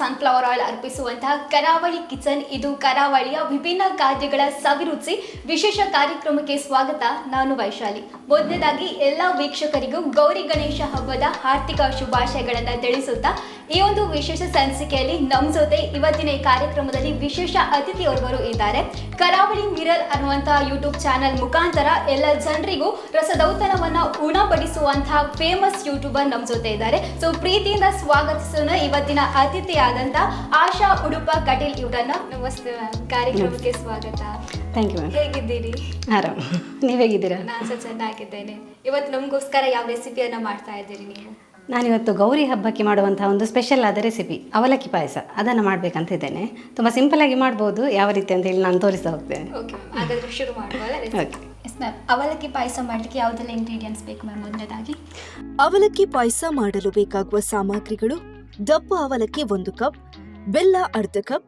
Sunflower oil ಅರ್ಪಿಸುವಂತಹ ಕರಾವಳಿ kitchen. ಇದು ಕರಾವಳಿಯ ವಿಭಿನ್ನ ಖಾದ್ಯಗಳ ಸವಿರುಚಿ ವಿಶೇಷ ಕಾರ್ಯಕ್ರಮಕ್ಕೆ ಸ್ವಾಗತ. ನಾನು ವೈಶಾಲಿ. ಮೊದಲನೇದಾಗಿ ಎಲ್ಲ ವೀಕ್ಷಕರಿಗೂ ಗೌರಿ ಗಣೇಶ ಹಬ್ಬದ ಆರ್ಥಿಕ ಶುಭಾಶಯಗಳನ್ನು ತಿಳಿಸುತ್ತಾ ಈ ಒಂದು ವಿಶೇಷ ಸಂಚಿಕೆಯಲ್ಲಿ ನಮ್ಮ ಜೊತೆ ಇವತ್ತಿನ ಈ ಕಾರ್ಯಕ್ರಮದಲ್ಲಿ ವಿಶೇಷ ಅತಿಥಿಯೋರ್ವರು ಇದ್ದಾರೆ. ಕರಾವಳಿ ಮಿರಲ್ ಅನ್ನುವಂತಹ ಯೂಟ್ಯೂಬ್ ಚಾನೆಲ್ ಮುಖಾಂತರ ಎಲ್ಲ ಜನರಿಗೂ ರಸದೌತಣವನ್ನ ಉಣಪಡಿಸುವಂತಹ ಫೇಮಸ್ ಯೂಟ್ಯೂಬರ್ ನಮ್ಮ ಜೊತೆ ಇದ್ದಾರೆ. ಸೊ ಪ್ರೀತಿಯಿಂದ ಸ್ವಾಗತಿಸೋಣ ಇವತ್ತಿನ ಅತಿಥಿಯಾದಂತ ಆಶಾ ಉಡುಪ ಕಟೀಲ್ ಇವರನ್ನ. ನಮಸ್ತೆ ಕಾರ್ಯಕ್ರಮಕ್ಕೆ ಸ್ವಾಗತ. ಥ್ಯಾಂಕ್ ಯು ಹೇಗಿದ್ದೀರಿ? ಆರಾಮ್. ನೀವು ಹೇಗಿದ್ದೀರಾ? ನಾನು ಸಹ ಚೆನ್ನಾಗಿದ್ದೇನೆ. ಇವತ್ತು ನಮಗೋಸ್ಕರ ಯಾವ ರೆಸಿಪಿಯನ್ನ ಮಾಡ್ತಾ ಇದ್ದೀರಿ ನೀವು? ನಾನಿವತ್ತು ಗೌರಿ ಹಬ್ಬಕ್ಕೆ ಮಾಡುವಂಥ ಒಂದು ಸ್ಪೆಷಲ್ ಆದ ರೆಸಿಪಿ ಅವಲಕ್ಕಿ ಪಾಯಸ. ಅದನ್ನು ಮಾಡಬೇಕಂತ ಇದ್ದೇನೆ. ತುಂಬ ಸಿಂಪಲಾಗಿ ಮಾಡ್ಬೋದು ಯಾವ ರೀತಿ ಅಂತ ಹೇಳಿ ನಾನು ತೋರಿಸ್ತಾ ಹೋಗ್ತೇನೆ. ಓಕೆ ಹಾಗಾದ್ರೆ ಶುರು ಮಾಡುವ ಓಕೆ ಎಸ್ ಮ್ಯಾಮ್ ಅವಲಕ್ಕಿ ಪಾಯಸ ಮಾಡಲಿಕ್ಕೆ ಯಾವುದೆಲ್ಲ ಇಂಗ್ರೀಡಿಯೆಂಟ್ಸ್ ಬೇಕು ಮ್ಯಾಮ್ ಮೊದಲನೇದಾಗಿ ಅವಲಕ್ಕಿ ಪಾಯಸ ಮಾಡಲು ಬೇಕಾಗುವ ಸಾಮಗ್ರಿಗಳು ದಪ್ಪ ಅವಲಕ್ಕಿ ಒಂದು ಕಪ್ ಬೆಲ್ಲ ಅರ್ಧ ಕಪ್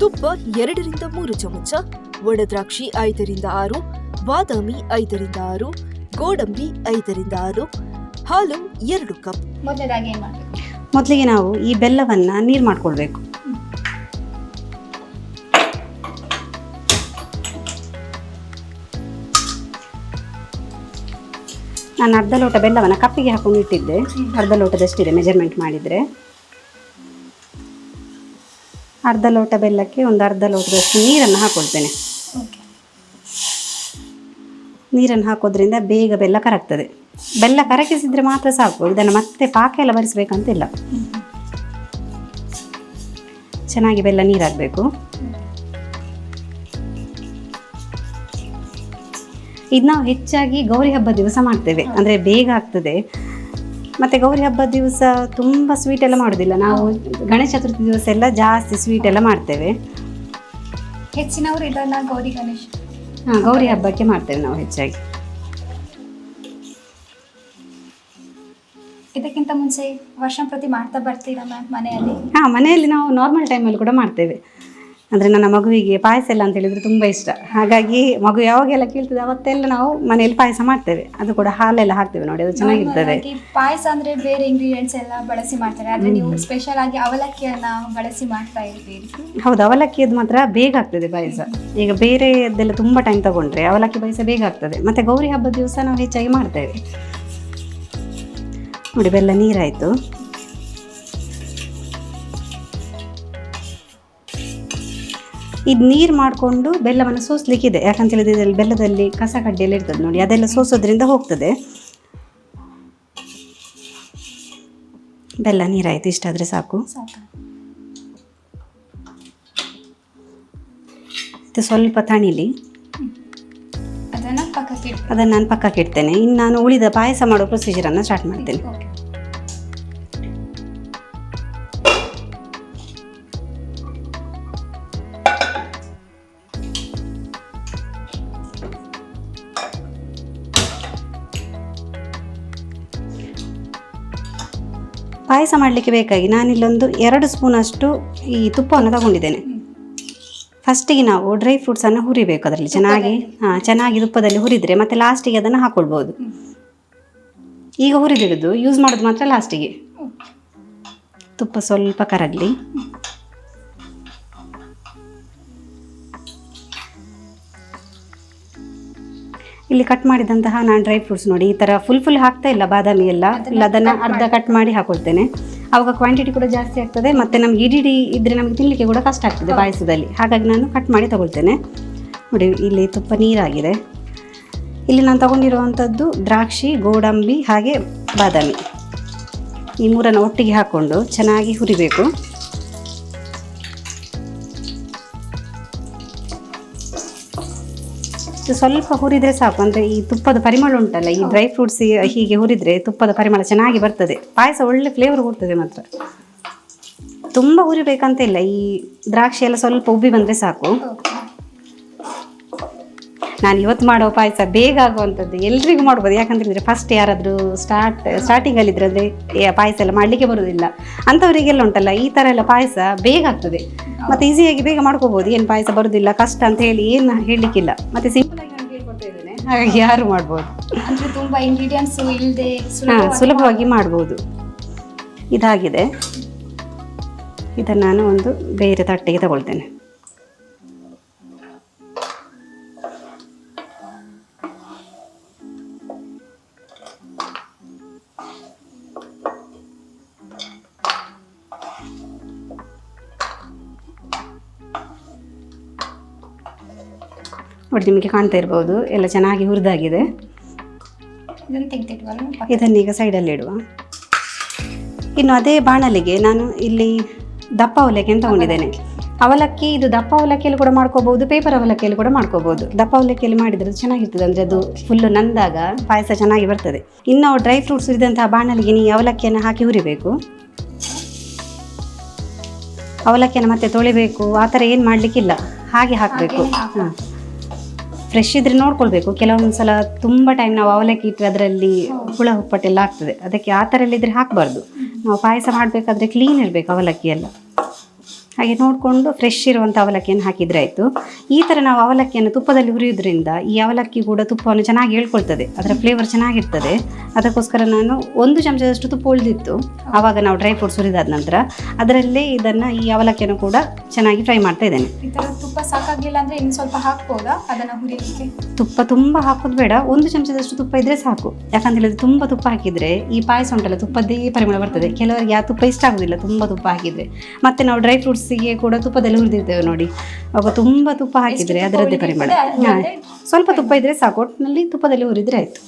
ತುಪ್ಪ ಎರಡರಿಂದ ಮೂರು ಚಮಚ ಒಣದ್ರಾಕ್ಷಿ ಐದರಿಂದ ಆರು ಬಾದಾಮಿ ಐದರಿಂದ ಆರು ಗೋಡಂಬಿ ಐದರಿಂದ ಆರು ಹಾಲು ಎರಡು ಕಪ್. ಮೊದಲನೇದಾಗಿ ಏನು ಮಾಡಬೇಕು? ಮೊದಲಿಗೆ ನಾವು ಈ ಬೆಲ್ಲವನ್ನು ನೀರು ಮಾಡ್ಕೊಳ್ಬೇಕು. ನಾನು ಅರ್ಧ ಲೋಟ ಬೆಲ್ಲವನ್ನು ಕಪ್ಪಿಗೆ ಹಾಕೊಂಡು ಇಟ್ಟಿದ್ದೆ. ಅರ್ಧ ಲೋಟದಷ್ಟಿದೆ ಮೆಜರ್ಮೆಂಟ್ ಮಾಡಿದರೆ. ಅರ್ಧ ಲೋಟ ಬೆಲ್ಲಕ್ಕೆ ಒಂದು ಅರ್ಧ ಲೋಟದಷ್ಟು ನೀರನ್ನು ಹಾಕೊಳ್ತೇನೆ. ನೀರನ್ನು ಹಾಕೋದ್ರಿಂದ ಬೇಗ ಬೆಲ್ಲ ಕರಗ್ತದೆ. ಬೆಲ್ಲ ಕರಗಿಸಿದ್ರೆ ಮಾತ್ರ ಸಾಕು. ಇದನ್ನು ಮತ್ತೆ ಪಾಕ ಎಲ್ಲ ಬರಿಸಬೇಕಂತಿಲ್ಲ. ಚೆನ್ನಾಗಿ ಬೆಲ್ಲ ನೀರಾಗಬೇಕು. ಇದು ನಾವು ಹೆಚ್ಚಾಗಿ ಗೌರಿ ಹಬ್ಬದ ದಿವಸ ಮಾಡ್ತೇವೆ. ಅಂದರೆ ಬೇಗ ಆಗ್ತದೆ. ಮತ್ತು ಗೌರಿ ಹಬ್ಬದ ದಿವಸ ತುಂಬ ಸ್ವೀಟ್ ಎಲ್ಲ ಮಾಡೋದಿಲ್ಲ. ನಾವು ಗಣೇಶ ಚತುರ್ಥಿ ದಿವಸ ಎಲ್ಲ ಜಾಸ್ತಿ ಸ್ವೀಟ್ ಎಲ್ಲ ಮಾಡ್ತೇವೆ. ಹೆಚ್ಚಿನವರು ಇದನ್ನು ಗೌರಿ ಗಣೇಶ್. ಹಾಂ ಗೌರಿ ಹಬ್ಬಕ್ಕೆ ಮಾಡ್ತೇವೆ ನಾವು ಹೆಚ್ಚಾಗಿ. ಇದಕ್ಕಿಂತ ಮುಂಚೆ ವರ್ಷ ಪ್ರತಿ ಮಾಡ್ತಾ ಬರ್ತೀರಾ ಮ್ಯಾಮ್ ಮನೆಯಲ್ಲಿ? ಹಾಂ ಮನೆಯಲ್ಲಿ ನಾವು ನಾರ್ಮಲ್ ಟೈಮಲ್ಲಿ ಕೂಡ ಮಾಡ್ತೇವೆ. ಅಂದರೆ ನನ್ನ ಮಗುವಿಗೆ ಪಾಯಸ ಎಲ್ಲ ಅಂತ ಹೇಳಿದ್ರೆ ತುಂಬ ಇಷ್ಟ. ಹಾಗಾಗಿ ಮಗು ಯಾವಾಗೆಲ್ಲ ಕೇಳ್ತದೆ ಅವತ್ತೆಲ್ಲ ನಾವು ಮನೆಯಲ್ಲಿ ಪಾಯಸ ಮಾಡ್ತೇವೆ. ಅದು ಕೂಡ ಹಾಲೆಲ್ಲ ಹಾಕ್ತೇವೆ ನೋಡಿ ಅದು ಚೆನ್ನಾಗಿರ್ತದೆ. ಪಾಯಸ ಅಂದ್ರೆ ಬೇರೆ ಇಂಗ್ರೀಡಿಯೆಂಟ್ಸ್ ಎಲ್ಲ ಬಳಸಿ ಮಾಡ್ತಾರೆ. ಆದರೆ ನೀವು ಸ್ಪೆಷಲ್ ಆಗಿ ಅವಲಕ್ಕಿಯನ್ನು ಬಳಸಿ ಮಾಡ್ತಾ ಇರ್ತೀರಿ ಹೌದು ಅವಲಕ್ಕಿಯದು ಮಾತ್ರ ಬೇಗ ಆಗ್ತದೆ ಪಾಯಸ. ಈಗ ಬೇರೆಯದ್ದೆಲ್ಲ ತುಂಬ ಟೈಮ್ ತಗೊಂಡ್ರೆ ಅವಲಕ್ಕಿ ಪಾಯಸ ಬೇಗ ಆಗ್ತದೆ. ಮತ್ತು ಗೌರಿ ಹಬ್ಬದ ದಿವಸ ನಾವು ಹೆಚ್ಚಾಗಿ ಮಾಡ್ತೇವೆ. ನೋಡಿ ಬೆಲ್ಲ ನೀರಾಯಿತು. ಇದು ನೀರು ಮಾಡಿಕೊಂಡು ಬೆಲ್ಲವನ್ನು ಸೋಸಲಿಕ್ಕಿದೆ ಯಾಕಂತ ಹೇಳಿದ್ರೆ ಇದರಲ್ಲಿ ಬೆಲ್ಲದಲ್ಲಿ ಕಸ ಕಡ್ಡಿಯಲ್ಲಿ ಇರ್ತದೆ ನೋಡಿ ಅದೆಲ್ಲ ಸೋಸೋದ್ರಿಂದ ಹೋಗ್ತದೆ. ಬೆಲ್ಲ ನೀರಾಯಿತು ಇಷ್ಟಾದರೆ ಸಾಕು. ಇದು ಸ್ವಲ್ಪ ತಣಿಲಿ. ಅದನ್ನ ಪಕ್ಕಕ್ಕೆ ಇಡ್ಬೇಕು. ಅದನ್ನು ನಾನು ಪಕ್ಕಕ್ಕೆ ಇಡ್ತೇನೆ. ಇನ್ನು ನಾನು ಉಳಿದ ಪಾಯಸ ಮಾಡೋ ಪ್ರೊಸೀಜರನ್ನು ಸ್ಟಾರ್ಟ್ ಮಾಡ್ತೇನೆ. ಪಾಯಸ ಮಾಡಲಿಕ್ಕೆ ಬೇಕಾಗಿ ನಾನಿಲ್ಲೊಂದು ಎರಡು ಸ್ಪೂನಷ್ಟು ಈ ತುಪ್ಪವನ್ನು ತಗೊಂಡಿದ್ದೇನೆ. ಫಸ್ಟಿಗೆ ನಾವು ಡ್ರೈ ಫ್ರೂಟ್ಸನ್ನು ಹುರಿಬೇಕು ಅದರಲ್ಲಿ. ಚೆನ್ನಾಗಿ ಹಾಂ ಚೆನ್ನಾಗಿ ತುಪ್ಪದಲ್ಲಿ ಹುರಿದರೆ ಮತ್ತೆ ಲಾಸ್ಟಿಗೆ ಅದನ್ನು ಹಾಕ್ಕೊಳ್ಬೋದು ಈಗ ಹುರಿದಿಡೋದು ಯೂಸ್ ಮಾಡೋದು ಮಾತ್ರ ಲಾಸ್ಟಿಗೆ ತುಪ್ಪ ಸ್ವಲ್ಪ ಕರಗಲಿ. ಇಲ್ಲಿ ಕಟ್ ಮಾಡಿದಂತಹ ನಾನು ಡ್ರೈ ಫ್ರೂಟ್ಸ್ ನೋಡಿ ಈ ಥರ ಫುಲ್ ಫುಲ್ ಹಾಕ್ತಾ ಇಲ್ಲ ಬಾದಾಮಿ ಎಲ್ಲ. ಇಲ್ಲ ಅದನ್ನು ಅರ್ಧ ಕಟ್ ಮಾಡಿ ಹಾಕೊಳ್ತೇನೆ. ಆವಾಗ ಕ್ವಾಂಟಿಟಿ ಕೂಡ ಜಾಸ್ತಿ ಆಗ್ತದೆ ಮತ್ತು ನಮ್ಗೆ ಇಡೀ ಇದ್ರೆ ನಮಗೆ ತಿನ್ನಲಿಕ್ಕೆ ಕೂಡ ಕಷ್ಟ ಆಗ್ತದೆ ಪಾಯಸದಲ್ಲಿ. ಹಾಗಾಗಿ ನಾನು ಕಟ್ ಮಾಡಿ ತಗೊಳ್ತೇನೆ. ನೋಡಿ ಇಲ್ಲಿ ತುಪ್ಪ ನೀರಾಗಿದೆ. ಇಲ್ಲಿ ನಾನು ತಗೊಂಡಿರುವಂಥದ್ದು ದ್ರಾಕ್ಷಿ ಗೋಡಂಬಿ ಹಾಗೆ ಬಾದಾಮಿ. ಈ ಮೂರನ್ನು ಒಟ್ಟಿಗೆ ಹಾಕ್ಕೊಂಡು ಚೆನ್ನಾಗಿ ಹುರಿಬೇಕು. ಇದು ಸ್ವಲ್ಪ ಹುರಿದ್ರೆ ಸಾಕು. ಅಂದ್ರೆ ಈ ತುಪ್ಪದ ಪರಿಮಳ ಉಂಟಲ್ಲ, ಈ ಡ್ರೈ ಫ್ರೂಟ್ಸ್ ಹೀಗೆ ಹುರಿದ್ರೆ ತುಪ್ಪದ ಪರಿಮಳ ಚೆನ್ನಾಗಿ ಬರ್ತದೆ. ಪಾಯಸ ಒಳ್ಳೆ ಫ್ಲೇವರ್ ಕೊಡ್ತದೆ ಮಾತ್ರ. ತುಂಬಾ ಹುರಿಬೇಕಂತ ಇಲ್ಲ, ಈ ದ್ರಾಕ್ಷಿ ಎಲ್ಲ ಸ್ವಲ್ಪ ಉಬ್ಬಿ ಬಂದ್ರೆ ಸಾಕು. ನಾನು ಇವತ್ತು ಮಾಡೋ ಪಾಯಸ ಬೇಗ ಆಗುವಂಥದ್ದು ಎಲ್ರಿಗೂ ಮಾಡ್ಬೋದು. ಯಾಕಂತ ಹೇಳಿದ್ರೆ ಫಸ್ಟ್ ಯಾರಾದರೂ ಸ್ಟಾರ್ಟ್ ಸ್ಟಾರ್ಟಿಂಗಲ್ಲಿ ಇದ್ರೆ ಅಂದರೆ ಪಾಯಸ ಎಲ್ಲ ಮಾಡಲಿಕ್ಕೆ ಬರೋದಿಲ್ಲ. ಅಂಥವರಿಗೆಲ್ಲ ಉಂಟಲ್ಲ ಈ ಥರ ಎಲ್ಲ ಪಾಯಸ ಬೇಗ ಆಗ್ತದೆ. ಮತ್ತು ಈಸಿಯಾಗಿ ಬೇಗ ಮಾಡ್ಕೋಬೋದು. ಏನು ಪಾಯಸ ಬರೋದಿಲ್ಲ ಕಷ್ಟ ಅಂತ ಹೇಳಿ ಏನು ಹೇಳಲಿಕ್ಕಿಲ್ಲ. ಮತ್ತು ಸಿಂಪಲ್ ಹಾಗಾಗಿ ಯಾರು ಮಾಡ್ಬೋದು? ಅಂದರೆ ತುಂಬ ಇಂಗ್ರೀಡಿಯೆಂಟ್ಸ್ ಇಲ್ಲದೆ ಹಾಂ ಸುಲಭವಾಗಿ ಮಾಡ್ಬೋದು. ಇದಾಗಿದೆ. ಇದನ್ನು ನಾನು ಒಂದು ಬೇರೆ ತಟ್ಟೆಗೆ ತಗೊಳ್ತೇನೆ. ನೋಡಿ ನಿಮಗೆ ಕಾಣ್ತಾ ಇರ್ಬೋದು. ಎಲ್ಲ ಚೆನ್ನಾಗಿ ಹುರಿದಾಗಿದೆ. ಇದನ್ನೀಗ ಸೈಡಲ್ಲಿ ಇಡುವ. ಇನ್ನು ಅದೇ ಬಾಣಲಿಗೆ ನಾನು ಇಲ್ಲಿ ದಪ್ಪ ಅವಲಕ್ಕಿ ಅಂತ ತಗೊಂಡಿದ್ದೇನೆ. ಅವಲಕ್ಕಿ ಇದು ದಪ್ಪ ಅವಲಕ್ಕಿಯಲ್ಲಿ ಕೂಡ ಮಾಡ್ಕೋಬಹುದು ಪೇಪರ್ ಅವಲಕ್ಕಿಯಲ್ಲಿ ಕೂಡ ಮಾಡ್ಕೋಬಹುದು. ದಪ್ಪ ಅವಲಕ್ಕಿಯಲ್ಲಿ ಮಾಡಿದ್ರೆ ಚೆನ್ನಾಗಿರ್ತದೆ ಅಂದರೆ ಅದು ಫುಲ್ಲು ನಂದಾಗ ಪಾಯಸ ಚೆನ್ನಾಗಿ ಬರ್ತದೆ. ಇನ್ನು ಡ್ರೈ ಫ್ರೂಟ್ಸ್ ಇದ್ದಂತಹ ಬಾಣಲಿಗೆ ನೀವು ಅವಲಕ್ಕಿಯನ್ನು ಹಾಕಿ ಹುರಿಬೇಕು. ಅವಲಕ್ಕಿಯನ್ನು ಮತ್ತೆ ತೊಳಿಬೇಕು. ಆ ಥರ ಏನು ಮಾಡಲಿಕ್ಕಿಲ್ಲ. ಹಾಗೆ ಹಾಕಬೇಕು. ಹಾಂ ಫ್ರೆಶ್ ಇದ್ರೆ ನೋಡ್ಕೊಳ್ಬೇಕು. ಕೆಲವೊಂದು ಸಲ ತುಂಬ ಟೈಮ್ ನಾವು ಅವಲಕ್ಕಿ ಇಟ್ಟರೆ ಅದರಲ್ಲಿ ಹುಳ, ಹುಪ್ಪಟ್ಟೆಲ್ಲ ಆಗ್ತದೆ. ಅದಕ್ಕೆ ಆ ಥರ ಎಲ್ಲ ಇದ್ರೆ ಹಾಕಬಾರ್ದು. ನಾವು ಪಾಯಸ ಮಾಡಬೇಕಾದ್ರೆ ಕ್ಲೀನ್ ಇರಬೇಕು ಅವಲಕ್ಕಿ ಎಲ್ಲ ಹಾಗೆ ನೋಡಿಕೊಂಡು ಫ್ರೆಶ್ ಇರುವಂಥ ಅವಲಕ್ಕಿಯನ್ನು ಹಾಕಿದರೆ ಆಯಿತು. ಈ ಥರ ನಾವು ಅವಲಕ್ಕಿಯನ್ನು ತುಪ್ಪದಲ್ಲಿ ಹುರಿಯೋದ್ರಿಂದ ಈ ಅವಲಕ್ಕಿ ಕೂಡ ತುಪ್ಪವನ್ನು ಚೆನ್ನಾಗಿ ಹೇಳ್ಕೊಳ್ತದೆ. ಅದರ ಫ್ಲೇವರ್ ಚೆನ್ನಾಗಿರ್ತದೆ. ಅದಕ್ಕೋಸ್ಕರ ನಾನು ಒಂದು ಚಮಚದಷ್ಟು ತುಪ್ಪ ಉಳಿದಿತ್ತು. ಆವಾಗ ನಾವು ಡ್ರೈ ಫ್ರೂಟ್ಸ್ ಹುರಿದಾದ ನಂತರ ಅದರಲ್ಲೇ ಇದನ್ನು ಈ ಅವಲಕ್ಕಿಯನ್ನು ಕೂಡ ಚೆನ್ನಾಗಿ ಫ್ರೈ ಮಾಡ್ತಾ ಇದ್ದೇನೆ. ಈ ಥರ ತುಪ್ಪ ಸಾಕಾಗಿಲ್ಲ ಅಂದರೆ ಇನ್ನು ಸ್ವಲ್ಪ ಹಾಕ್ಬೋದಾ? ಅದನ್ನು ಹುರಿಯಲಿಕ್ಕೆ ತುಪ್ಪ ತುಂಬ ಹಾಕೋದು ಬೇಡ. ಒಂದು ಚಮಚದಷ್ಟು ತುಪ್ಪ ಇದ್ದರೆ ಸಾಕು. ಯಾಕಂತ ಹೇಳಿದ್ರೆ ತುಂಬ ತುಪ್ಪ ಹಾಕಿದರೆ ಈ ಪಾಯಸ ಉಂಟಲ್ಲ ತುಪ್ಪದ್ದೇ ಪರಿಮಳ ಬರ್ತದೆ. ಕೆಲವರಿಗೆ ಆ ತುಪ್ಪ ಇಷ್ಟ ಆಗೋದಿಲ್ಲ ತುಂಬ ತುಪ್ಪ ಹಾಕಿದರೆ. ಮತ್ತೆ ನಾವು ಡ್ರೈ ಫ್ರೂಟ್ಸಿಗೆ ಕೂಡ ತುಪ್ಪದಲ್ಲಿ ಹುರಿದಿರ್ತೇವೆ ನೋಡಿ. ಅವಾಗ ತುಂಬ ತುಪ್ಪ ಹಾಕಿದ್ರೆ ಅದರದ್ದೇ ಪರಿಮಳ ಹಾಂ ಸ್ವಲ್ಪ ತುಪ್ಪ ಇದ್ರೆ ಸಾಕು. ಒಟ್ಟಿನಲ್ಲಿ ತುಪ್ಪದಲ್ಲಿ ಹುರಿದ್ರೆ ಆಯಿತು.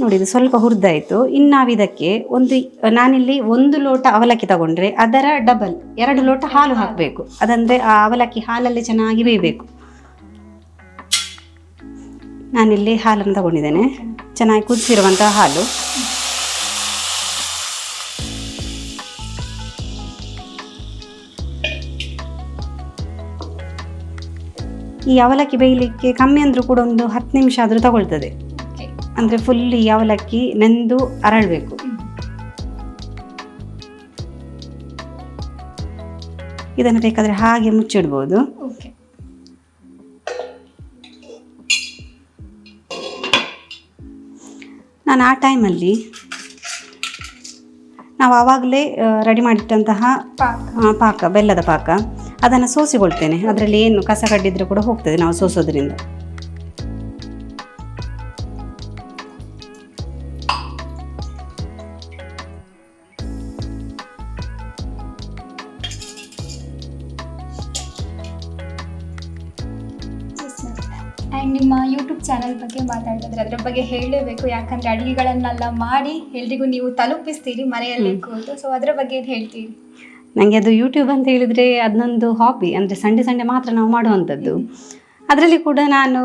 ನೋಡಿ ಇದು ಸ್ವಲ್ಪ ಹುರಿದಾಯಿತು. ಇನ್ನು ನಾವು ಇದಕ್ಕೆ ಒಂದು ನಾನಿಲ್ಲಿ ಒಂದು ಲೋಟ ಅವಲಕ್ಕಿ ತಗೊಂಡ್ರೆ ಅದರ ಡಬಲ್ ಎರಡು ಲೋಟ ಹಾಲು ಹಾಕಬೇಕು. ಅದಂದರೆ ಆ ಅವಲಕ್ಕಿ ಹಾಲಲ್ಲಿ ಚೆನ್ನಾಗಿ ಬೇಯಬೇಕು. ನಾನಿಲ್ಲಿ ಹಾಲನ್ನು ತಗೊಂಡಿದ್ದೇನೆ. ಚೆನ್ನಾಗಿ ಕುದಿಸಿರುವಂತಹ ಹಾಲು. ಈ ಅವಲಕ್ಕಿ ಬೇಯಲಿಕ್ಕೆ ಕಮ್ಮಿ ಅಂದರೂ ಕೂಡ ಒಂದು ಹತ್ತು ನಿಮಿಷ ಆದರೂ ತಗೊಳ್ತದೆ. ಅಂದರೆ ಫುಲ್ ಈ ಅವಲಕ್ಕಿ ನೆಂದು ಅರಳಬೇಕು. ಇದನ್ನು ಬೇಕಾದರೆ ಹಾಗೆ ಮುಚ್ಚಿಡ್ಬೋದು. ನಾನು ಆ ಟೈಮಲ್ಲಿ ನಾವು ಆವಾಗಲೇ ರೆಡಿ ಮಾಡಿಟ್ಟಂತಹ ಪಾಕ. ಪಾಕ ಬೆಲ್ಲದ ಪಾಕ. ಅದನ್ನು ಸೋಸಿಕೊಳ್ತೇನೆ. ಅದರಲ್ಲಿ ಏನು ಕಸ ಕಡ್ಡಿದ್ರೆ ಕೂಡ ಹೋಗ್ತದೆ ನಾವು ಸೋಸೋದ್ರಿಂದ. ಬಗ್ಗೆ ಹೇಳಲೇಬೇಕು. ಯಾಕಂದ್ರೆ ಅಡುಗೆಗಳನ್ನೆಲ್ಲ ಮಾಡಿ ಎಲ್ರಿಗೂ ನೀವು ತಲುಪಿಸ್ತೀರಿ ಮನೆಯಲ್ಲೇ ಕೂತು. ಸೊ ಅದ್ರ ಬಗ್ಗೆ ಏನು ಹೇಳ್ತೀರಿ? ನನಗೆ ಅದು ಯೂಟ್ಯೂಬ್ ಅಂತ ಹೇಳಿದರೆ ಅದನ್ನೊಂದು ಹಾಬಿ ಅಂದರೆ ಸಂಡೆ ಸಂಡೆ ಮಾತ್ರ ನಾವು ಮಾಡುವಂಥದ್ದು. ಅದರಲ್ಲಿ ಕೂಡ ನಾನು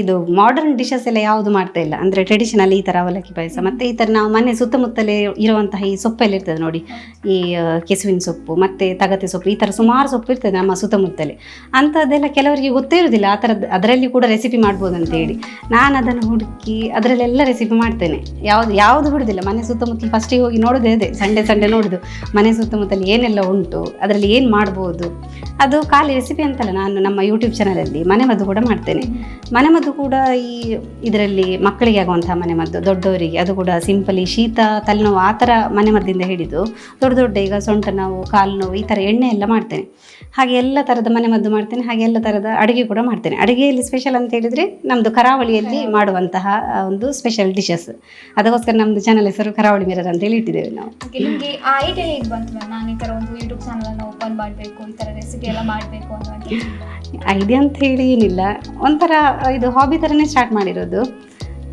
ಇದು ಮಾಡರ್ನ್ ಡಿಶಸ್ ಎಲ್ಲ ಯಾವುದು ಮಾಡ್ತಾ ಇಲ್ಲ. ಅಂದರೆ ಟ್ರೆಡಿಷನಲ್ ಈ ಥರ ಅವಲಕ್ಕಿ ಪಾಯಸ ಮತ್ತು ಈ ಥರ ನಾವು ಮನೆ ಸುತ್ತಮುತ್ತಲೇ ಇರುವಂತಹ ಈ ಸೊಪ್ಪೆಲ್ಲ ಇರ್ತದೆ ನೋಡಿ. ಈ ಕೆಸುವಿನ ಸೊಪ್ಪು ಮತ್ತು ತಗತೆ ಸೊಪ್ಪು ಈ ಥರ ಸುಮಾರು ಸೊಪ್ಪು ಇರ್ತದೆ ನಮ್ಮ ಸುತ್ತಮುತ್ತಲೇ. ಅಂಥದ್ದೆಲ್ಲ ಕೆಲವರಿಗೆ ಗೊತ್ತೇ ಇರೋದಿಲ್ಲ. ಆ ಥರದ್ದು ಅದರಲ್ಲಿ ಕೂಡ ರೆಸಿಪಿ ಮಾಡ್ಬೋದು ಅಂತ ಹೇಳಿ. ನಾನು ಅದನ್ನು ಹುಡುಕಿ ಅದರಲ್ಲೆಲ್ಲ ರೆಸಿಪಿ ಮಾಡ್ತೇನೆ. ಯಾವುದು ಯಾವುದು ಬಿಡೋದಿಲ್ಲ. ಮನೆ ಸುತ್ತಮುತ್ತಲು ಫಸ್ಟಿಗೆ ಹೋಗಿ ನೋಡೋದೇ ಅದೇ. ಸಂಡೆ ಸಂಡೆ ನೋಡೋದು. ಮನೆ ಸುತ್ತಮುತ್ತಲು ಏನೆಲ್ಲ ಉಂಟು ಅದರಲ್ಲಿ ಏನು ಮಾಡ್ಬೋದು. ಅದು ಖಾಲಿ ರೆಸಿಪಿ ಅಂತಲ್ಲ. ನಾನು ನಮ್ಮ ಯೂಟ್ಯೂಬ್ ಚಾನಲಲ್ಲಿ ಮನೆಮದ್ದು ಕೂಡ ಮಾಡ್ತೇನೆ. ಮನೆಮದ್ದು ಕೂಡ ಈ ಇದರಲ್ಲಿ ಮಕ್ಕಳಿಗೆ ಆಗುವಂತಹ ಮನೆಮದ್ದು ದೊಡ್ಡವರಿಗೆ. ಅದು ಕೂಡ ಸಿಂಪಲಿ ಶೀತ ತಲೆನೋವು ಆ ಥರ ಮನೆಮದ್ದಿಂದ ಹಿಡಿದು ದೊಡ್ಡ ದೊಡ್ಡ ಈಗ ಸೊಂಟ ನೋವು ಕಾಲು ನೋವು ಈ ಥರ ಎಣ್ಣೆ ಎಲ್ಲ ಮಾಡ್ತೇನೆ. ಹಾಗೆ ಎಲ್ಲ ಥರದ ಮನೆಮದ್ದು ಮಾಡ್ತೇನೆ ಹಾಗೆ ಎಲ್ಲ ಥರದ ಅಡುಗೆ ಕೂಡ ಮಾಡ್ತೇನೆ. ಅಡುಗೆಯಲ್ಲಿ ಸ್ಪೆಷಲ್ ಅಂತ ಹೇಳಿದರೆ ನಮ್ಮದು ಕರಾವಳಿಯಲ್ಲಿ ಮಾಡುವಂತಹ ಒಂದು ಸ್ಪೆಷಲ್ ಡಿಶಸ್ ಅದಕ್ಕೋಸ್ಕರ ನಮ್ಮದು ಚಾನಲ್ ಹೆಸರು ಕರಾವಳಿ ಮಿರರ್ ಅಂತ ಹೇಳಿ ಇಟ್ಟಿದ್ದೇವೆ ನಾವು. ಓಕೆ ನಿಮಗೆ ಆ ಐಡಿಯಾ ಹೇಗೆ ಬಂತು ನಾನು ಈ ಥರ ಒಂದು ಯೂಟ್ಯೂಬ್ ಚಾನಲನ್ನು ಓಪನ್ ಮಾಡಬೇಕು ಈ ಥರ ರೆಸಿಪಿ ಎಲ್ಲ ಮಾಡಬೇಕು ಅಂತ ಐಡಿಯಾ ಅಂತ ಹೇಳಿ ಏನಿಲ್ಲ. ಒಂಥರ ಇದು ಹಾಬಿ ಥರನೇ ಸ್ಟಾರ್ಟ್ ಮಾಡಿರೋದು.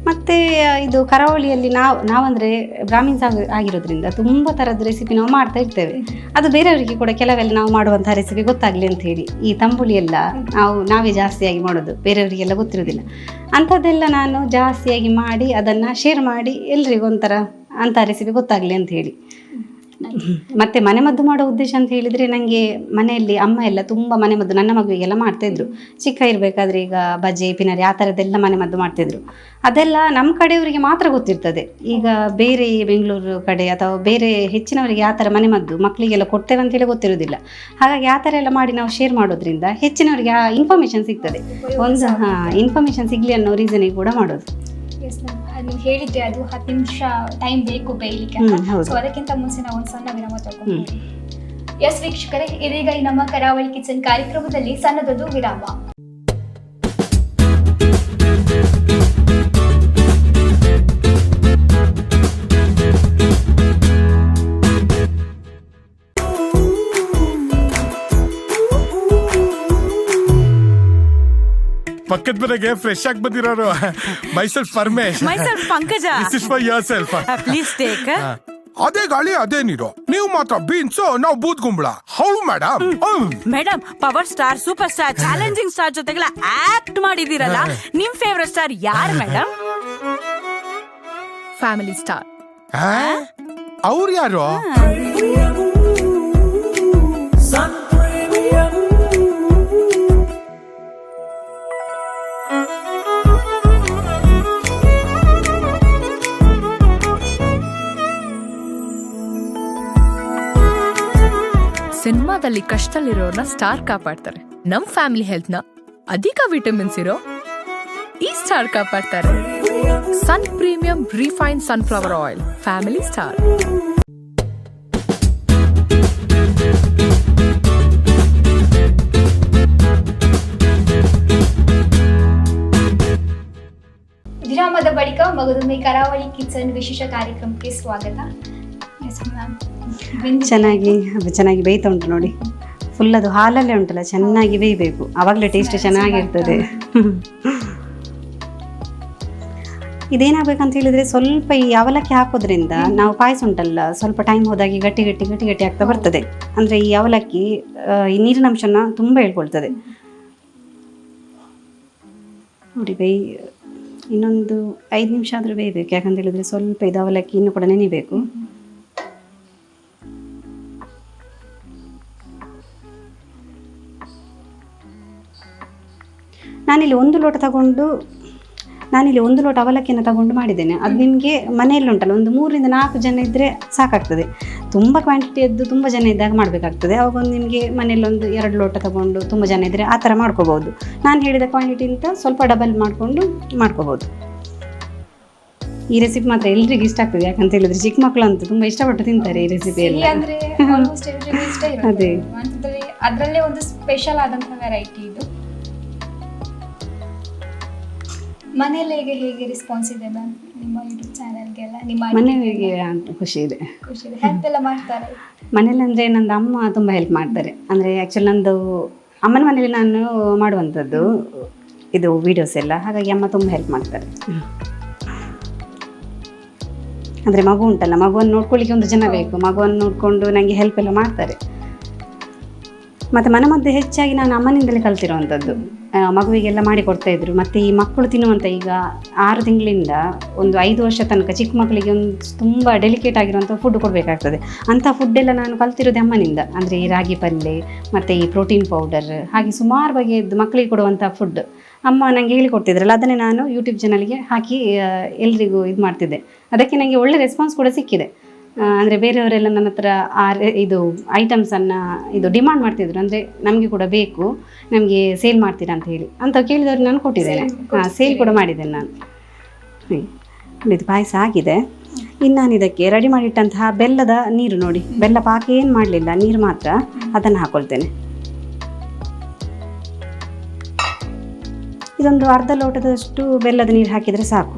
ಮತ್ತು ಇದು ಕರಾವಳಿಯಲ್ಲಿ ನಾವು, ನಾವಂದರೆ ಬ್ರಾಹ್ಮಿನ್ಸ್ ಆಗಿ ಆಗಿರೋದ್ರಿಂದ ತುಂಬ ಥರದ ರೆಸಿಪಿ ನಾವು ಮಾಡ್ತಾ ಇರ್ತೇವೆ. ಅದು ಬೇರೆಯವರಿಗೆ ಕೂಡ ಕೆಲವೆಲ್ಲ ನಾವು ಮಾಡುವಂಥ ರೆಸಿಪಿ ಗೊತ್ತಾಗಲಿ ಅಂತ ಹೇಳಿ. ಈ ತಂಬುಳಿ ಎಲ್ಲ ನಾವು, ನಾವೇ ಜಾಸ್ತಿಯಾಗಿ ಮಾಡೋದು. ಬೇರೆಯವರಿಗೆಲ್ಲ ಗೊತ್ತಿರೋದಿಲ್ಲ ಅಂಥದ್ದೆಲ್ಲ ನಾನು ಜಾಸ್ತಿಯಾಗಿ ಮಾಡಿ, ಅದನ್ನು ಶೇರ್ ಮಾಡಿ, ಎಲ್ರಿಗೂ ಒಂಥರ ಅಂಥ ರೆಸಿಪಿ ಗೊತ್ತಾಗಲಿ ಅಂತ ಹೇಳಿ. ಮತ್ತೆ ಮನೆಮದ್ದು ಮಾಡೋ ಉದ್ದೇಶ ಅಂತ ಹೇಳಿದ್ರೆ ನನಗೆ ಮನೆಯಲ್ಲಿ ಅಮ್ಮ ಎಲ್ಲ ತುಂಬ ಮನೆಮದ್ದು ನನ್ನ ಮಗುವಿಗೆಲ್ಲ ಮಾಡ್ತಾಯಿದ್ರು ಚಿಕ್ಕ ಇರಬೇಕಾದ್ರೆ ಈಗ ಬಜೆ, ಪಿನರಿ ಆ ಥರದ್ದೆಲ್ಲ ಮನೆಮದ್ದು ಮಾಡ್ತಿದ್ರು. ಅದೆಲ್ಲ ನಮ್ಮ ಕಡೆಯವರಿಗೆ ಮಾತ್ರ ಗೊತ್ತಿರ್ತದೆ. ಈಗ ಬೇರೆ ಬೆಂಗಳೂರು ಕಡೆ ಅಥವಾ ಬೇರೆ ಹೆಚ್ಚಿನವರಿಗೆ ಆ ಥರ ಮನೆಮದ್ದು ಮಕ್ಕಳಿಗೆಲ್ಲ ಕೊಡ್ತೇವೆ ಅಂತೇಳಿ ಗೊತ್ತಿರೋದಿಲ್ಲ. ಹಾಗಾಗಿ ಆ ಥರ ಎಲ್ಲ ಮಾಡಿ ನಾವು ಶೇರ್ ಮಾಡೋದ್ರಿಂದ ಹೆಚ್ಚಿನವರಿಗೆ ಆ ಇನ್ಫಾರ್ಮೇಷನ್ ಸಿಗ್ತದೆ. ಒಂದು, ಹಾಂ ಇನ್ಫಾರ್ಮೇಷನ್ ಸಿಗಲಿ ಅನ್ನೋ ರೀಸನಿಗೆ ಕೂಡ ಮಾಡೋದು. ಎಸ್ ಮ್ಯಾಮ್ ಅದು ನೀವು ಹೇಳಿದ್ರೆ ಅದು ಹತ್ತು ನಿಮಿಷ ಟೈಮ್ ಬೇಕು ಬೇಯಲಿಕ್ಕೆ ಹ್ಮ್, ಹೌದು. ಸೊ ಅದಕ್ಕಿಂತ ಮುಂಚೆ ನಾವು ಒಂದು ಸಣ್ಣ ವಿರಾಮ ತಗೊಂಡು ಎಸ್ ವೀಕ್ಷಕರೇ ಇದೀಗ ಈ ನಮ್ಮ ಕರಾವಳಿ ಕಿಚನ್ ಕಾರ್ಯಕ್ರಮದಲ್ಲಿ ಸಣ್ಣದೊಂದು ವಿರಾಮ. ಪಕ್ಕದ ಮನೆಗೆ ಫ್ರೆಶ್ ಆಗಿ ಬಂದಿರೋರು. Myself Parmesh myself Pankaja this is for yourself please take ಅದೇ ಗಾಳಿ ಅದೇ ನೀರು. ನೀವು ಮಾತ್ರ ಬೀನ್ಸ್ ನಾವು ಬೂತ್ ಗುಂಬಳ. ಹೌದು madam madam power star super star challenging star ಜೊತೆಗೆಲ್ಲ ಆಕ್ಟ್ ಮಾಡಿದಿರಲ್ಲ ನಿಮ್ ಫೇವರೇಟ್ ಸ್ಟಾರ್ ಯಾರು ಮೇಡಮ್ ಫ್ಯಾಮಿಲಿ ಸ್ಟಾರ್ ಅವ್ರು ಯಾರು? ಸಿನಿಮಾದಲ್ಲಿ ಕಷ್ಟದಲ್ಲಿರೋರ್ನ ಸ್ಟಾರ್ ಕಾಪಾಡ್ತಾರೆ ನಮ್ ಫ್ಯಾಮಿಲಿ ಹೆಲ್ತ್ನ ಅಧಿಕ ವಿಟಮಿನ್ಸ್ ಇರೋ ಈ star ಕಾಪಾಡ್ತಾರೆ Sun premium refine sunflower oil family star ವಿರಾಮದ ಬಳಿಕ ಮಗದೊಮ್ಮೆ ಕರಾವಳಿ ಕಿಚನ್ ವಿಶೇಷ ಕಾರ್ಯಕ್ರಮಕ್ಕೆ ಸ್ವಾಗತ. ಬೆಂದಿದೆ. ಚೆನ್ನಾಗಿ, ಅದು ಚೆನ್ನಾಗಿ ಬೇಯ್ತಾ ಉಂಟು ನೋಡಿ. ಫುಲ್ ಅದು ಹಾಲಲ್ಲೇ ಉಂಟಲ್ಲ, ಚೆನ್ನಾಗಿ ಬೇಯಬೇಕು. ಆವಾಗಲೇ ಟೇಸ್ಟ್ ಚೆನ್ನಾಗಿರ್ತದೆ. ಇದೇನಾಗಬೇಕಂತ ಹೇಳಿದ್ರೆ ಸ್ವಲ್ಪ ಈ ಅವಲಕ್ಕಿ ಹಾಕೋದ್ರಿಂದ ನಾವು ಪಾಯಸ ಉಂಟಲ್ಲ, ಸ್ವಲ್ಪ ಟೈಮ್ ಹೋದಾಗಿ ಗಟ್ಟಿ ಗಟ್ಟಿ ಗಟ್ಟಿ ಗಟ್ಟಿ ಆಗ್ತಾ ಬರ್ತದೆ. ಅಂದರೆ ಈ ಅವಲಕ್ಕಿ ಈ ನೀರಿನ ಅಂಶನ ತುಂಬ ಹೇಳ್ಕೊಳ್ತದೆ. ನೋಡಿ, ಬೇಯ್, ಇನ್ನೊಂದು ಐದು ನಿಮಿಷ ಆದರೂ ಬೇಯಬೇಕು. ಯಾಕಂತ ಹೇಳಿದ್ರೆ ಸ್ವಲ್ಪ ಇದು ಅವಲಕ್ಕಿ ಇನ್ನೂ ಕೂಡ ನೆನಿಬೇಕು. ನಾನಿಲ್ಲಿ ಒಂದು ಲೋಟ ತಗೊಂಡು ನಾನಿಲ್ಲಿ ಒಂದು ಲೋಟ ಅವಲಕ್ಕಿಯನ್ನು ತಗೊಂಡು ಮಾಡಿದ್ದೇನೆ. ಅದು ನಿಮಗೆ ಮನೆಯಲ್ಲಿ ಉಂಟಲ್ಲ ಒಂದು ಮೂರರಿಂದ ನಾಲ್ಕು ಜನ ಇದ್ದರೆ ಸಾಕಾಗ್ತದೆ. ತುಂಬ ಕ್ವಾಂಟಿಟಿಯದ್ದು ತುಂಬ ಜನ ಇದ್ದಾಗ ಮಾಡಬೇಕಾಗ್ತದೆ. ಅವಾಗ ಒಂದು ನಿಮಗೆ ಮನೆಯಲ್ಲಿ ಒಂದು ಎರಡು ಲೋಟ ತಗೊಂಡು ತುಂಬ ಜನ ಇದ್ದರೆ ಆ ಥರ ಮಾಡ್ಕೋಬೋದು ನಾನು ಹೇಳಿದ ಕ್ವಾಂಟಿಟಿಗಿಂತ ಸ್ವಲ್ಪ ಡಬಲ್ ಮಾಡಿಕೊಂಡು ಮಾಡ್ಕೋಬೋದು ಈ ರೆಸಿಪಿ ಮಾತ್ರ ಎಲ್ರಿಗೂ ಇಷ್ಟ ಆಗ್ತದೆ ಯಾಕಂತ ಹೇಳಿದ್ರೆ ಚಿಕ್ಕ ಮಕ್ಕಳು ಅಂತೂ ತುಂಬ ಇಷ್ಟಪಟ್ಟು ತಿಂತಾರೆ ಈ ರೆಸಿಪಿ ಅದೇ. ಅದರಲ್ಲೇ ಒಂದು ಸ್ಪೆಷಲ್ ಆದಂತಹ ವೆರೈಟಿ ಇದು. ಮನೆಯಲ್ಲಿ ಹೇಗೆ ಹೇಗೆ ರೆಸ್ಪಾನ್ಸ್ ಇದೆ ಮ್ಯಾಮ್ ನಿಮ್ಮ ಯೂಟ್ಯೂಬ್ ಚಾನಲ್ಗೆಲ್ಲ ನಿಮ್ಮ ಮನೆಯವರಿಗೆ ಖುಷಿ ಇದೆ. ಖುಷಿ ಇದೆ. ಹೆಲ್ಪ್ ಎಲ್ಲ ಮಾಡ್ತಾರೆ? ಮನೇಲಿ ಅಂದರೆ ನಂದು ಅಮ್ಮ ತುಂಬ ಹೆಲ್ಪ್ ಮಾಡ್ತಾರೆ. ಅಂದರೆ ಆ್ಯಕ್ಚುಲಿ ನಂದು ಅಮ್ಮನ ಮನೇಲಿ ನಾನು ಮಾಡುವಂಥದ್ದು ಇದು ವೀಡಿಯೋಸ್ ಎಲ್ಲ. ಹಾಗಾಗಿ ಅಮ್ಮ ತುಂಬ ಹೆಲ್ಪ್ ಮಾಡ್ತಾರೆ. ಅಂದರೆ ಮಗು ಉಂಟಲ್ಲ ಮಗುವನ್ನು ನೋಡ್ಕೊಳ್ಳಿಕ್ಕೆ ಒಂದು ಜನ ಬೇಕು. ಮಗುವನ್ನು ನೋಡಿಕೊಂಡು ನನಗೆ ಹೆಲ್ಪ್ ಎಲ್ಲ ಮಾಡ್ತಾರೆ. ಮತ್ತು ಮನೆ ಮದ್ದು ಹೆಚ್ಚಾಗಿ ನಾನು ಅಮ್ಮನಿಂದಲೇ ಕಲ್ತಿರುವಂಥದ್ದು. ಮಗುವಿಗೆಲ್ಲ ಮಾಡಿ ಕೊಡ್ತಾ ಇದ್ರು. ಮತ್ತು ಈ ಮಕ್ಕಳು ತಿನ್ನುವಂಥ ಈಗ ಆರು ತಿಂಗಳಿಂದ ಒಂದು ಐದು ವರ್ಷ ತನಕ ಚಿಕ್ಕ ಮಕ್ಕಳಿಗೆ ಒಂದು ತುಂಬ ಡೆಲಿಕೇಟ್ ಆಗಿರುವಂಥ ಫುಡ್ ಕೊಡಬೇಕಾಗ್ತದೆ. ಅಂಥ ಫುಡ್ಡೆಲ್ಲ ನಾನು ಕಲ್ತಿರೋದು ಅಮ್ಮನಿಂದ. ಅಂದರೆ ಈ ರಾಗಿ ಪಲ್ಯ ಮತ್ತು ಈ ಪ್ರೋಟೀನ್ ಪೌಡರ್ ಹಾಗೆ ಸುಮಾರು ಬಗೆಯದ್ದು ಮಕ್ಕಳಿಗೆ ಕೊಡುವಂಥ ಫುಡ್ ಅಮ್ಮ ನನಗೆ ಹೇಳಿಕೊಡ್ತಿದ್ರಲ್ಲ ಅದನ್ನೇ ನಾನು ಯೂಟ್ಯೂಬ್ ಚಾನಲ್ಗೆ ಹಾಕಿ ಎಲ್ಲರಿಗೂ ಇದು ಮಾಡ್ತಿದ್ದೆ. ಅದಕ್ಕೆ ನನಗೆ ಒಳ್ಳೆ ರೆಸ್ಪಾನ್ಸ್ ಕೂಡ ಸಿಕ್ಕಿದೆ. ಅಂದರೆ ಬೇರೆಯವರೆಲ್ಲ ನನ್ನ ಹತ್ರ ಆ ಇದು ಐಟಮ್ಸನ್ನು ಇದು ಡಿಮಾಂಡ್ ಮಾಡ್ತಿದ್ರು. ಅಂದರೆ ನಮಗೆ ಕೂಡ ಬೇಕು. ನಮಗೆ ಸೇಲ್ ಮಾಡ್ತೀರಾ ಅಂತ ಹೇಳಿ. ಅಂತ ಕೇಳಿದವ್ರಿಗೆ ನಾನು ಕೊಟ್ಟಿದ್ದೇನೆ. ಹಾಂ ಸೇಲ್ ಕೂಡ ಮಾಡಿದ್ದೇನೆ ನಾನು. ಇದು ಪಾಯಸ ಆಗಿದೆ. ಇನ್ನು ನಾನು ಇದಕ್ಕೆ ರೆಡಿ ಮಾಡಿಟ್ಟಂತಹ ಬೆಲ್ಲದ ನೀರು ನೋಡಿ. ಬೆಲ್ಲ ಪಾಕ ಏನು ಮಾಡಲಿಲ್ಲ. ನೀರು ಮಾತ್ರ ಅದನ್ನು ಹಾಕೊಳ್ತೇನೆ. ಇದೊಂದು ಅರ್ಧ ಲೋಟದಷ್ಟು ಬೆಲ್ಲದ ನೀರು ಹಾಕಿದರೆ ಸಾಕು.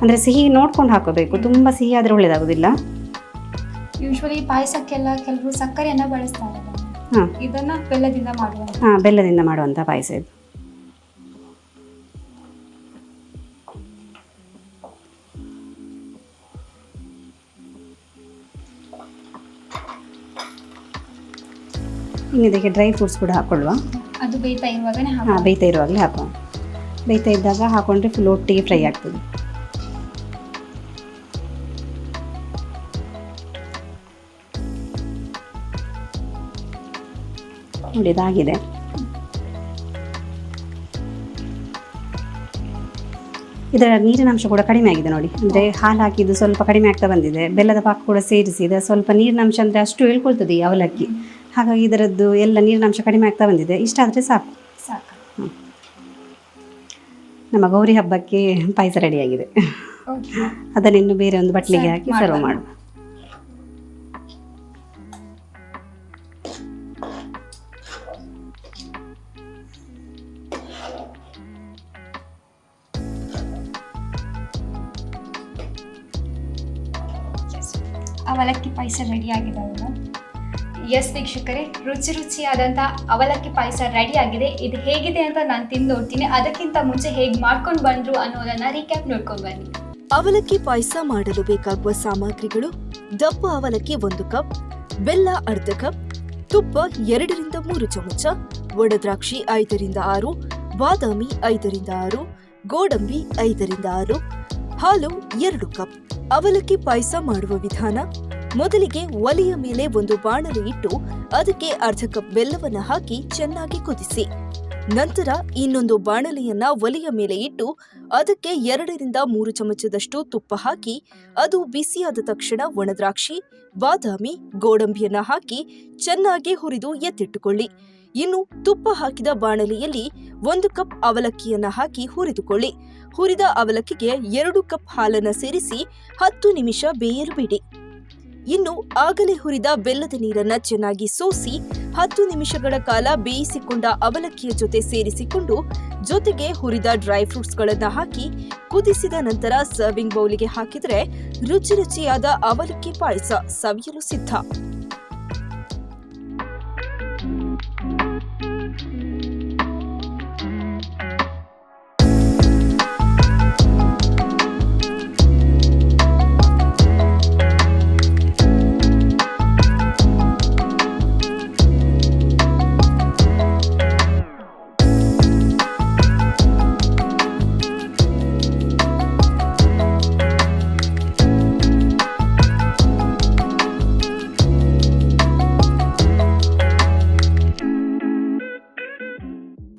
ಅಂದರೆ ಸಿಹಿ ನೋಡ್ಕೊಂಡು ಹಾಕೋಬೇಕು. ತುಂಬ ಸಿಹಿ ಆದರೆ ಒಳ್ಳೆಯದಾಗೋದಿಲ್ಲ ಯೂಶ್ವಲಿ ಪಾಯಸಕ್ಕೆಲ್ಲ ಕೆಲವರು ಸಕ್ಕರೆಯನ್ನ ಬಳಸ್ತಾರೆ. ಹಾಂ. ಇದನ್ನ ಬೆಲ್ಲದಿಂದ ಮಾಡುವ ಹಾಂ ಬೆಲ್ಲದಿಂದ ಮಾಡುವಂಥ ಪಾಯಸ ಇದು. ಇನ್ನು ಇದಕ್ಕೆ ಡ್ರೈ ಫ್ರೂಟ್ಸ್ ಕೂಡ ಹಾಕೊಳ್ಳುವ. ಅದು ಬೇಯ್ತಾ ಇರುವಾಗಲೇ ಹಾಂ ಬೇಯ್ತಾ ಇರುವಾಗಲೇ ಹಾಕುವ. ಬೇಯ್ತಾ ಇದ್ದಾಗ ಹಾಕೊಂಡ್ರೆ ಫುಲ್ ಒಟ್ಟಿಗೆ ಫ್ರೈ ಆಗ್ತದೆ. ನೋಡಿ ಇದಾಗಿದೆ. ಇದರ ನೀರಿನ ಅಂಶ ಕೂಡ ಕಡಿಮೆ ಆಗಿದೆ ನೋಡಿ. ಅಂದರೆ ಹಾಲು ಹಾಕಿದ್ದು ಸ್ವಲ್ಪ ಕಡಿಮೆ ಆಗ್ತಾ ಬಂದಿದೆ. ಬೆಲ್ಲದ ಪಾಕ ಕೂಡ ಸೇರಿಸಿ ಇದರ ಸ್ವಲ್ಪ ನೀರಿನ ಅಂಶ ಅಂದರೆ ಅಷ್ಟು ಹೇಳ್ಕೊಳ್ತದೆ ಈ ಅವಲಕ್ಕಿ. ಹಾಗಾಗಿ ಇದರದ್ದು ಎಲ್ಲ ನೀರಿನ ಅಂಶ ಕಡಿಮೆ ಆಗ್ತಾ ಬಂದಿದೆ. ಇಷ್ಟ ಆದರೆ ಸಾಕು. ಸಾಕು. ನಮ್ಮ ಗೌರಿ ಹಬ್ಬಕ್ಕೆ ಪಾಯಸ ರೆಡಿಯಾಗಿದೆ ಅದನ್ನಿನ್ನು ಬೇರೆ ಒಂದು ಬಟ್ಲಿಗೆ ಹಾಕಿ ಸರ್ವ್ ಮಾಡು ಅವಲಕ್ಕಿ ಪಾಯಸ ರೆಡಿ ಅಲ್ವಾ? ಎಸ್ ವೀಕ್ಷಕರೇ, ರುಚಿ ರುಚಿಯಾದಂಥ ಅವಲಕ್ಕಿ ಪಾಯಸ ರೆಡಿ ಆಗಿದೆ. ಇದು ಹೇಗಿದೆ ಅಂತ ನಾನು ತಿಂದು ನೋಡ್ತೀನಿ. ಅದಕ್ಕಿಂತ ಮುಂಚೆ ಹೇಗೆ ಮಾಡ್ಕೊಂಡು ಬಂದ್ರು ಅನ್ನೋದನ್ನ ರೀಕ್ಯಾಪ್ ನೋಡ್ಕೊಂಡು ಬನ್ನಿ. ಅವಲಕ್ಕಿ ಪಾಯಸ ಮಾಡಲು ಬೇಕಾಗುವ ಸಾಮಗ್ರಿಗಳು ದಪ್ಪ ಅವಲಕ್ಕಿ ಒಂದು ಕಪ್ ಬೆಲ್ಲ ಅರ್ಧ ಕಪ್ ತುಪ್ಪ ಎರಡರಿಂದ ಮೂರು ಚಮಚ ಒಣದ್ರಾಕ್ಷಿ ಐದರಿಂದ ಆರು, ಬಾದಾಮಿ ಐದರಿಂದ ಆರು, ಗೋಡಂಬಿ ಐದರಿಂದ ಆರು, ಹಾಲು ಎರಡು ಕಪ್ ಅವಲಕ್ಕಿ ಪಾಯಸ ಮಾಡುವ ವಿಧಾನ ಮೊದಲಿಗೆ ಒಲೆಯ ಮೇಲೆ ಒಂದು ಬಾಣಲೆ ಇಟ್ಟು ಅದಕ್ಕೆ ಅರ್ಧ ಕಪ್ ಬೆಲ್ಲವನ್ನು ಹಾಕಿ ಚೆನ್ನಾಗಿ ಕುದಿಸಿ. ನಂತರ ಇನ್ನೊಂದು ಬಾಣಲೆಯನ್ನ ಒಲೆಯ ಮೇಲೆ ಇಟ್ಟು ಅದಕ್ಕೆ ಎರಡರಿಂದ ಮೂರು ಚಮಚದಷ್ಟು ತುಪ್ಪ ಹಾಕಿ, ಅದು ಬಿಸಿಯಾದ ತಕ್ಷಣ ಒಣದ್ರಾಕ್ಷಿ, ಬಾದಾಮಿ, ಗೋಡಂಬಿಯನ್ನ ಹಾಕಿ ಚೆನ್ನಾಗಿ ಹುರಿದು ಎತ್ತಿಟ್ಟುಕೊಳ್ಳಿ. ಇನ್ನು ತುಪ್ಪ ಹಾಕಿದ ಬಾಣಲೆಯಲ್ಲಿ ಒಂದು ಕಪ್ ಅವಲಕ್ಕಿಯನ್ನ ಹಾಕಿ ಹುರಿದುಕೊಳ್ಳಿ. ಹುರಿದ ಅವಲಕ್ಕಿಗೆ ಎರಡು ಕಪ್ ಹಾಲನ್ನ ಸೇರಿಸಿ ಹತ್ತು ನಿಮಿಷ ಬೇಯಲು ಬಿಡಿ. ಇನ್ನು ಆಗಲೇ ಹುರಿದ ಬೆಲ್ಲದ ನೀರನ್ನ ಚೆನ್ನಾಗಿ ಸೋಸಿ ಹತ್ತು ನಿಮಿಷಗಳ ಕಾಲ ಬೇಯಿಸಿಕೊಂಡ ಅವಲಕ್ಕಿಯ ಜೊತೆ ಸೇರಿಸಿಕೊಂಡು ಜೊತೆಗೆ ಹುರಿದ ಡ್ರೈ ಫ್ರೂಟ್ಸ್ಗಳನ್ನು ಹಾಕಿ ಕುದಿಸಿದ ನಂತರ ಸರ್ವಿಂಗ್ ಬೌಲಿಗೆ ಹಾಕಿದರೆ ರುಚಿ ರುಚಿಯಾದ ಅವಲಕ್ಕಿ ಪಾಯಸ ಸವಿಯಲು ಸಿದ್ಧ.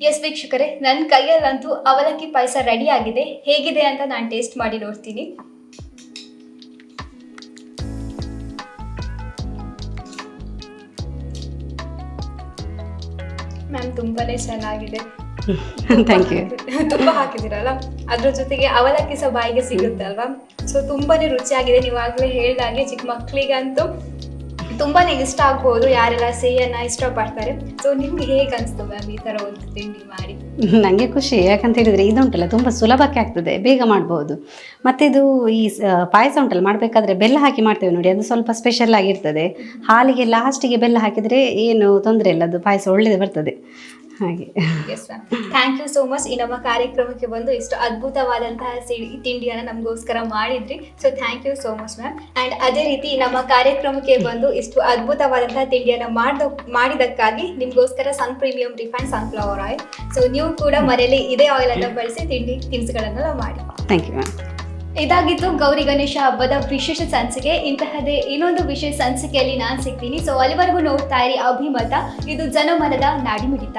ಎಸ್ ವೀಕ್ಷಕರೇ ನನ್ನ ಕೈಯಲ್ಲಂತೂ ಅವಲಕ್ಕಿ ಪಾಯಸ ರೆಡಿ ಆಗಿದೆ. ಹೇಗಿದೆ ಅಂತ ನಾನು ಟೇಸ್ಟ್ ಮಾಡಿ ನೋಡ್ತೀನಿ. ಮ್ಯಾಮ್ ತುಂಬಾನೇ ಚೆನ್ನಾಗಿದೆ. ಥ್ಯಾಂಕ್ ಯು ತುಂಬಾ ಹಾಕಿದಿರಲ್ಲ? ಅದ್ರ ಜೊತೆಗೆ ಅವಲಕ್ಕಿ ಸಹ ಬಾಯಿಗೆ ಸಿಗುತ್ತೆ ಅಲ್ವಾ? ಸೊ ತುಂಬಾನೇ ರುಚಿಯಾಗಿದೆ. ನೀವಾಗಲೇ ಹೇಳಿದಾಗೆ ಹೇಳ್ದಾಗೆ ಚಿಕ್ಕ ಮಕ್ಕಳಿಗಂತೂ ತುಂಬಾನೇ ಇಷ್ಟ ಆಗ್ಬೋದು, ಯಾರೆಲ್ಲ ಸಿಹಿಯನ್ನ ಇಷ್ಟಪಡ್ತಾರೆ. ಸೊ ನಿಮ್ಗೆ ಹೇಗೆ ಅನಿಸ್ತು ಮ್ಯಾಮ್ ಈ ತರ ಒಂದು ತಿಂಡಿ ಮಾಡಿ? ನನಗೆ ಖುಷಿ, ಯಾಕಂತ ಹೇಳಿದರೆ ಇದುಂಟಲ್ಲ, ತುಂಬ ಸುಲಭಕ್ಕೆ ಆಗ್ತದೆ, ಬೇಗ ಮಾಡ್ಬೋದು. ಮತ್ತೆ ಇದು ಈ ಪಾಯಸ ಉಂಟಲ್ಲ, ಮಾಡಬೇಕಾದ್ರೆ ಬೆಲ್ಲ ಹಾಕಿ ಮಾಡ್ತೇವೆ ನೋಡಿ, ಅದು ಸ್ವಲ್ಪ ಸ್ಪೆಷಲ್ ಆಗಿರ್ತದೆ. ಹಾಲಿಗೆ ಲಾಸ್ಟಿಗೆ ಬೆಲ್ಲ ಹಾಕಿದರೆ ಏನು ತೊಂದರೆ ಇಲ್ಲ, ಅದು ಪಾಯಸ ಒಳ್ಳೇದು ಬರ್ತದೆ. ಹಾಗೆ. Yes ma'am thank you so much ಈ ನಮ್ಮ ಕಾರ್ಯಕ್ರಮಕ್ಕೆ ಬಂದು ಇಷ್ಟು ಅದ್ಭುತವಾದಂತಹ ಸಿಡಿ ತಿಂಡಿಯನ್ನು ನಮಗೋಸ್ಕರ ಮಾಡಿದ್ರಿ. So thank you so much ma'am and ಅದೇ ರೀತಿ ನಮ್ಮ ಕಾರ್ಯಕ್ರಮಕ್ಕೆ ಬಂದು ಇಷ್ಟು ಅದ್ಭುತವಾದಂತಹ ತಿಂಡಿಯನ್ನು ಮಾಡ್ದ ಮಾಡಿದಕ್ಕಾಗಿ ನಿಮಗೋಸ್ಕರ Sun premium refine sunflower oil so ನೀವು ಕೂಡ ಮನೆಯಲ್ಲಿ ಇದೇ ಆಯಿಲ್ ಅನ್ನು ಬಳಸಿ ತಿಂಡಿ ತಿನಿಸುಗಳನ್ನೆಲ್ಲ ಮಾಡಿ. ಥ್ಯಾಂಕ್ ಯು ಮ್ಯಾಮ್ ಇದಾಗಿತ್ತು ಗೌರಿ ಗಣೇಶ ಹಬ್ಬದ ವಿಶೇಷ ಸಂಚಿಕೆ. ಇಂತಹದೇ ಇನ್ನೊಂದು ವಿಶೇಷ ಸಂಚಿಕೆಯಲ್ಲಿ ನಾನು ಸಿಗ್ತೀನಿ. ಸೊ ಅಲ್ಲಿವರೆಗೂ ನೋಡ್ತಾ ಇರಿ ಅಭಿಮತ. ಇದು ಜನಮನದ ನಾಡಿಮಿಡಿತ.